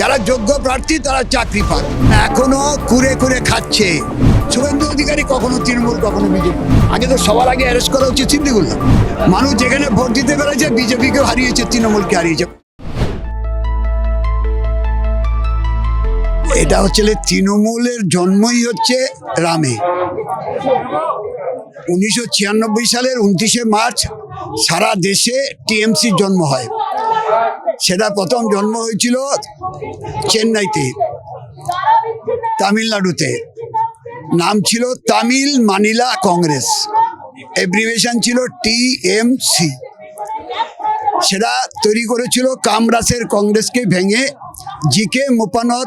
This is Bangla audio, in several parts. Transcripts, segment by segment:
যারা যোগ্য প্রার্থী, তারা চাকরি পান। এখনও কুরে কুরে খাচ্ছে। শুভেন্দু অধিকারী কখনো তৃণমূল, কখনো বিজেপি। আগে তো সবার আগে অ্যারেস্ট করা উচিত সিদ্দিকুল্লাহ। মানুষ যেখানে ভোট দিতে পেরেছে, বিজেপিকেও হারিয়েছে, তৃণমূলকে হারিয়েছে। এটা হচ্ছে তৃণমূলের জন্মই হচ্ছে রামে। উনিশশো ছিয়ানব্বই সালের উনত্রিশে মার্চ সারা দেশে টিএমসির জন্ম হয়। সেটা প্রথম জন্ম হয়েছিল চেন্নাইতে, তামিলনাড়ুতে। নাম ছিল তামিল মানিলা কংগ্রেস। এব্রিভেশন ছিল টিএমসি সেটা তৈরি করেছিল কামরাসের কংগ্রেসকে ভেঙে জি কে মোপানর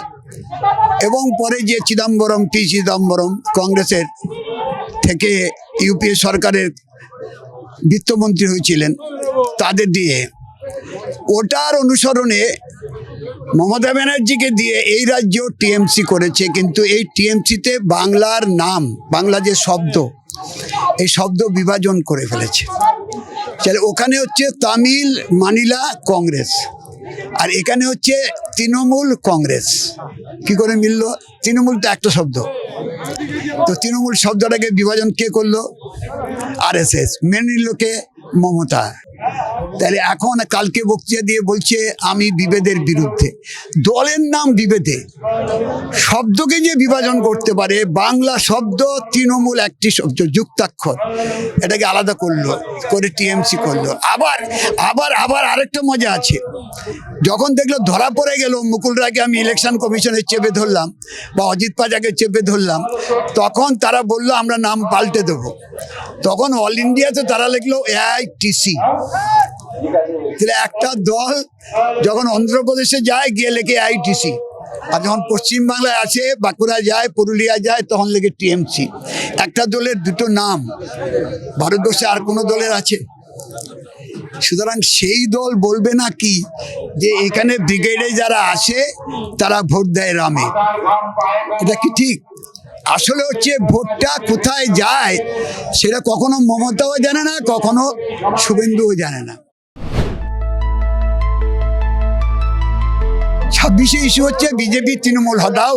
এবং পরে যে চিদম্বরম, পি চিদম্বরম কংগ্রেসের থেকে ইউপিএ সরকারের বিত্তমন্ত্রী হয়েছিলেন তাদের দিয়ে। ওটার অনুসরণে মমতা ব্যানার্জিকে দিয়ে এই রাজ্য টিএমসি করেছে, কিন্তু এই টিএমসিতে বাংলার নাম, বাংলা যে শব্দ, এই শব্দ বিভাজন করে ফেলেছে। তাহলে ওখানে হচ্ছে তামিল মানিলা কংগ্রেস, আর এখানে হচ্ছে তৃণমূল কংগ্রেস। কি করে মিললো? তৃণমূল তো একটা শব্দ। তো তৃণমূল শব্দটাকে বিভাজন কে করল? আর এস এস মেনে নিল কে? মমতা। তাহলে এখন কালকে বক্তৃতা দিয়ে বলছে আমি বিভেদের বিরুদ্ধে। দলের নাম বিভেদে। শব্দকে যে বিভাজন করতে পারে, বাংলা শব্দ তৃণমূল একটি শব্দ, যুক্তাক্ষর। এটাকে আলাদা করল, করে টিএমসি করল। আবার আবার আবার আরেকটা মজা আছে। যখন দেখল ধরা পড়ে গেল, মুকুল রায়কে আমি ইলেকশন কমিশনে চেপে ধরলাম বা অজিত পাজাকে চেপে ধরলাম, তখন তারা বলল, আমরা নাম পাল্টে দেবো। তখন অল ইন্ডিয়াতে তারা লিখলো, এআইটিসি। তাহলে একটা দল যখন অন্ধ্রপ্রদেশে যায়, গিয়ে লেখে আইটিসি আর যখন পশ্চিমবাংলায় আছে বাঁকুড়া যায়, পুরুলিয়া যায়, তখন লেগে টিএমসি। একটা দলের দুটো নাম। ভারতবর্ষে আর কোনো দলের আছে? সুতরাং সেই দল বলবে না কি? যে এখানে ব্রিগেডে যারা আসে, তারা ভোট দেয় রামে। এটা কি ঠিক? আসলে হচ্ছে ভোটটা কোথায় যায়, সেটা কখনো মমতাও জানে না, কখনো শুভেন্দুও জানে না। ছাব্বিশে ইস্যু হচ্ছে বিজেপি তৃণমূল, হটাও।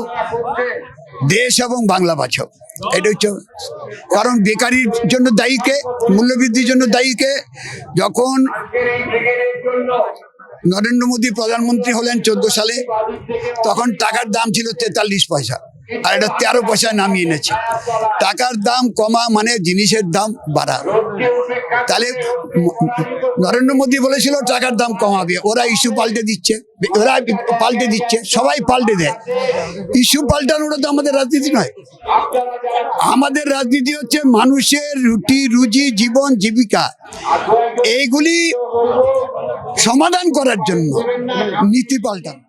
দেশ এবং বাংলা বাঁচাও। এটা হচ্ছে কারণ বেকারির জন্য দায়ীকে মূল্যবৃদ্ধির জন্য দায়ীকে যখন নরেন্দ্র মোদী প্রধানমন্ত্রী হলেন চোদ্দ সালে, তখন টাকার দাম ছিল তেতাল্লিশ পয়সা আর এটা তেরো পয়সায় নামিয়ে এনেছে। টাকার দাম কমা মানে জিনিসের দাম বাড়া। তাহলে নরেন্দ্র মোদী বলেছিল, টাকার দাম কমাবে। ওরা ইস্যু পাল্টে দিচ্ছে। ওরা পাল্টে দিচ্ছে। সবাই পাল্টে দেয়। ইস্যু পাল্টানোটা তো আমাদের রাজনীতি নয়। আমাদের রাজনীতি হচ্ছে মানুষের রুটি, রুজি, জীবন, জীবিকা। এইগুলি সমাধান করার জন্য নীতি পাল্টানো।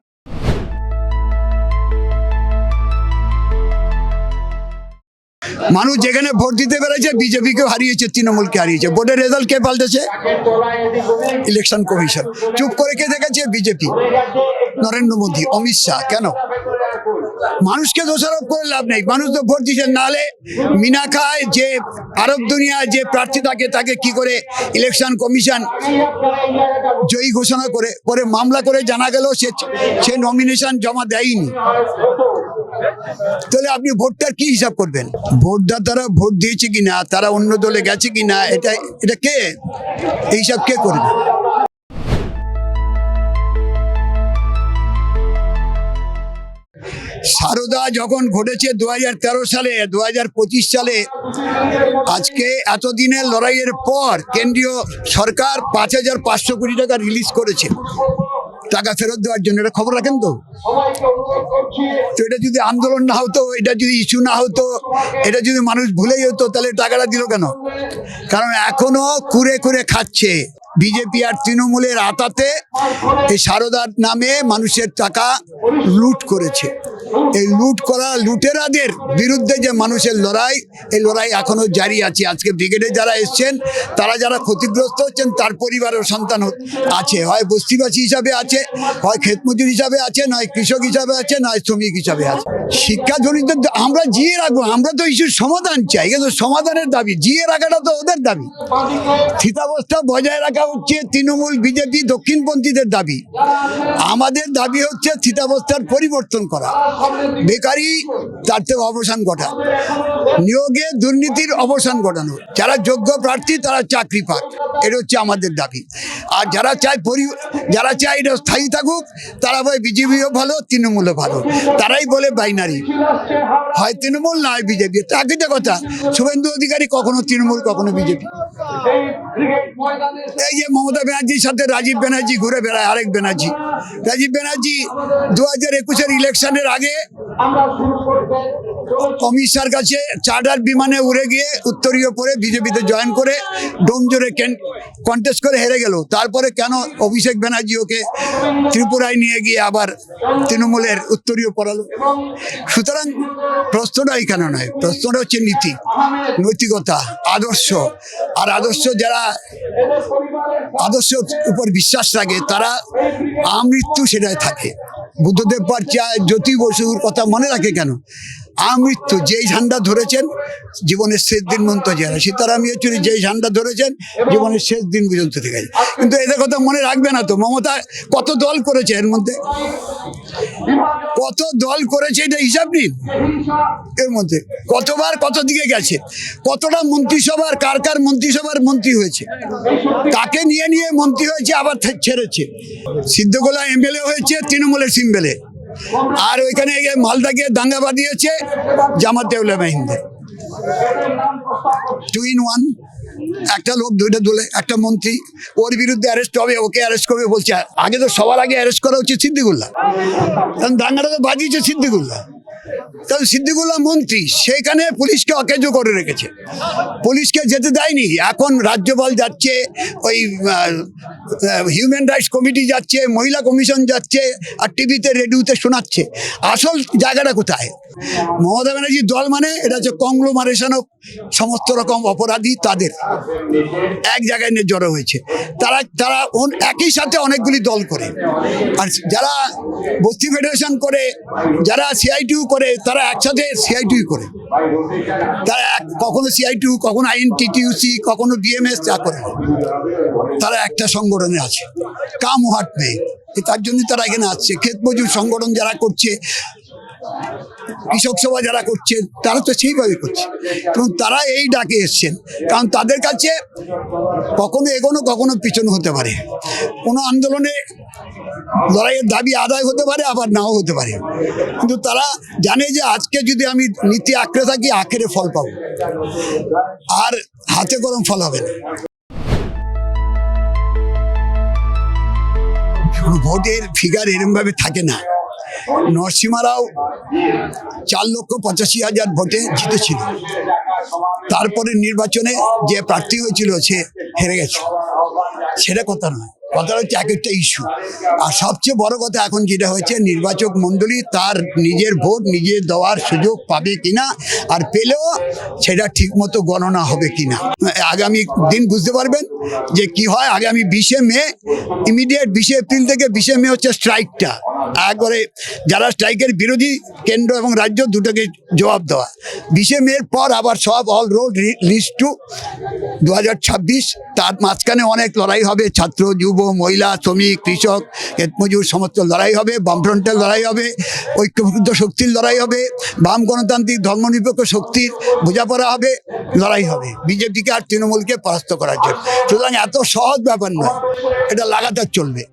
মানুষ যেখানে ভোট দিতে পেরেছে বিজেপিকে হারিয়েছে, তৃণমূলকে হারিয়েছে। ভোটের রেজাল্ট কে পাল্টেছে? Election commission. চুপ করে কে দেখেছে? বিজেপি। নরেন্দ্র মোদী। অমিত শাহ। কেন? মানুষকে দোষারোপ করে লাভ নেই। মানুষ তো ভোট দিচ্ছে নালে মিনা খায় যে আরব দুনিয়ায় যে প্রার্থী থাকে, তাকে কি করে ইলেকশন কমিশন জয়ী ঘোষণা করে, পরে মামলা করে জানা গেল, সে সে নমিনেশন জমা দেয়নি। তাহলে আপনি ভোটটার কি হিসাব করবেন? ভোটদাতারা ভোট দিয়েছে কিনা, তারা অন্য দলে গেছে কিনা, এটা এটা কে? এই হিসাব কে করবে? সারদা যখন ঘটেছে দু হাজার তেরো সালে দু হাজার পঁচিশ সালে, আজকে এতদিনের লড়াইয়ের পর কেন্দ্রীয় সরকার পাঁচ হাজার পাঁচশো কোটি টাকা রিলিজ করেছে। টাকা ফেরত দেওয়ার জন্য, এটা খবর রাখেন তো? তো এটা যদি আন্দোলন না হতো, এটা যদি ইস্যু না হতো, এটা যদি মানুষ ভুলেই হতো, তাহলে টাকাটা দিল কেন? কারণ এখনও কুরে কুরে খাচ্ছে। বিজেপি আর তৃণমূলের আতাতে এই সারদার নামে মানুষের টাকা লুট করেছে। এই লুট করা লুটেরাদের বিরুদ্ধে যে মানুষের লড়াই, এই লড়াই এখনও জারি আছে। আজকে ব্রিগেডে যারা এসছেন, তারা যারা ক্ষতিগ্রস্ত হচ্ছেন, তার পরিবারের সন্তান আছে। হয় বস্তিবাসী হিসাবে আছে, হয় ক্ষেতমজুর হিসাবে আছে, নয় কৃষক হিসাবে আছে, নয় শ্রমিক হিসাবে আছে। শিক্ষা জনিত আমরা জিয়ে রাখব, আমরা তো ইস্যুর সমাধান চাই। কিন্তু সমাধানের দাবি, জিয়ে রাখাটা তো ওদের দাবি। স্থিতাবস্থা বজায় রাখা হচ্ছে তৃণমূল, বিজেপি, দক্ষিণপন্থীদের দাবি। আমাদের দাবি হচ্ছে স্থিতাবস্থার পরিবর্তন করা। বেকারি, তার থেকে অবসান ঘটা নিয়োগে দুর্নীতির অবসান ঘটানো। যারা যোগ্য প্রার্থী, তারা চাকরি পাক। এটা হচ্ছে আমাদের দাবি। আর যারা চায় পরি, যারা চায় এটা স্থায়ী থাকুক, তারা বলে বিজেপিও ভালো, তৃণমূলও ভালো। তারাই বলে বাইনারি হয় তৃণমূল নয় বিজেপি। একই তো কথা। শুভেন্দু অধিকারী কখনো তৃণমূল, কখনো বিজেপি। এই যে মমতা ব্যানার্জির সাথে রাজীব ব্যানার্জি ঘুরে বেড়ায়, আরেক ব্যানার্জি। রাজীব ব্যানার্জি দু হাজার একুশের ইলেকশনের আগে অমিত শাহর কাছে চার্টার বিমানে উড়ে গিয়ে উত্তরীয় পরে বিজেপিতে জয়েন করে ডোমজোরে কন্টেস্ট করে হেরে গেল। তারপরে কেন অভিষেক ব্যানার্জি ওকে ত্রিপুরায় নিয়ে গিয়ে আবার তৃণমূলের উত্তরীয় পড়ালো সুতরাং প্রশ্নটা এখানে নয়। প্রশ্নটা হচ্ছে নীতি, নৈতিকতা, আদর্শ। আর আদর্শ যারা আদর্শ উপর বিশ্বাস রাখে, তারা আমৃত্যু সেটাই থাকে। বুদ্ধদেব পার্চা জ্যোতি বসুর কথা মনে রাখে কেন? আমৃত্যু, যেই ঝান্ডা ধরেছেন, জীবনের শেষ দিন মন্ত যারা সীতারাম ইয়েচুরি যেই ঝান্ডা ধরেছেন, জীবনের শেষ দিন পর্যন্ত থেকে গেছে। কিন্তু এদের কথা মনে রাখবে না তো। মমতা কত দল করেছে এর মধ্যে? কত দল করেছে এটা হিসাব নিন। এর মধ্যে কতবার কত দিকে গেছে? কতটা মন্ত্রিসভার, কার কার মন্ত্রিসভার মন্ত্রী হয়েছে? কাকে নিয়ে নিয়ে মন্ত্রী হয়েছে, আবার ছেড়েছে? সিদ্ধগোলা এমএলএ হয়েছে, তৃণমূলের সিম্বেলে। আর ওইখানে মালদা গিয়ে দাঙ্গা বাঁধিয়েছে Jamiat Ulama Hind two in one একটা লোক, দুইটা দলে, একটা মন্ত্রী। ওর বিরুদ্ধে অ্যারেস্ট হবে, ওকে অ্যারেস্ট করবে বলছে। আগে তো সবার আগে অ্যারেস্ট করা উচিত সিদ্দিকুল্লাহ। কারণ দাঙ্গাটা তো বাজিয়েছে সিদ্দিকুল্লাহ। তাহলে সিদ্দিকুল্লাহ মন্ত্রী, সেখানে পুলিশকে অকেজ করে রেখেছে। পুলিশকে যেতে দেয়নি। এখন রাজ্যপাল যাচ্ছে, ওই হিউম্যান রাইটস কমিটি যাচ্ছে, মহিলা কমিশন যাচ্ছে, আর টিভিতে, রেডিওতে শোনাচ্ছে। আসল জায়গাটা কোথায়? মমতা ব্যানার্জির দল মানে এটা হচ্ছে কংগ্লোমারেশন অফ সমস্ত রকম অপরাধী তাদের। এক জায়গায় নিয়ে জড়ো হয়েছে। তারা তারা একই সাথে অনেকগুলি দল করে। আর যারা বস্তি ফেডারেশন করে, যারা সিআইটিউ করে, তারা একসাথে সিআইটিউ করে। তারা কখনো সিআইটিউ কখনো আইএনটিটিউসি কখনো বিএমএস যা করে। তারা একটা সংগঠনে আছে। কাম হাট নেই। তার জন্য তারা এখানে আসছে। ক্ষেত মজুর সংগঠন যারা করছে, কৃষক সভা যারা করছে, তারা তো সেইভাবে করছে। এবং তারা এই ডাকে এসছেন। কারণ তাদের কাছে কখনো এগোনো, কখনো পিছনো হতে পারে। কোনো আন্দোলনে লড়াইয়ের দাবি আদায় হতে পারে, আবার নাও হতে পারে। কিন্তু তারা জানে যে আজকে যদি আমি নীতি আঁকড়ে থাকি, আখেরে ফল পাবো। আর হাতে গরম ফল হবে না। ভোটের ফিগার এরমভাবে থাকে না। নরসিমারাও চার লক্ষ পঁচাশি হাজার ভোটে জিতেছিল। তারপরে নির্বাচনে যে প্রার্থী হয়েছিল সে হেরে গেছে। সেটা কথা নয়। কথা হচ্ছে এক একটা ইস্যু আর সবচেয়ে বড় কথা এখন যেটা হয়েছে, নির্বাচক মণ্ডলী তার নিজের ভোট নিজে দেওয়ার সুযোগ পাবে কিনা আর পেলেও সেটা ঠিকমতো গণনা হবে কিনা। আগামী দিন বুঝতে পারবেন যে কি হয়। আগামী বিশে মে ইমিডিয়েট বিশে এপ্রিল থেকে বিশে মে হচ্ছে স্ট্রাইকটা একবারে যারা স্ট্রাইকের বিরোধী কেন্দ্র এবং রাজ্য দুটোকে জবাব দেওয়া। বিশে মের পর আবার সব অল রোড লিস্ট টু দু হাজার ছাব্বিশ, তার মাঝখানে অনেক লড়াই হবে। ছাত্র, যুব, মহিলা, শ্রমিক, কৃষক, ক্ষেতমজুর, সমস্ত লড়াই হবে, বামফ্রন্টের লড়াই হবে, ঐক্যবদ্ধ শক্তির লড়াই হবে, বাম গণতান্ত্রিক ধর্মনিরপেক্ষ শক্তির বোঝাপড়া হবে, লড়াই হবে। বিজেপিকে আর তৃণমূলকে পরাস্ত করার জন্য। সুতরাং এত সহজ ব্যাপার নয়, এটা লাগাতার চলবে।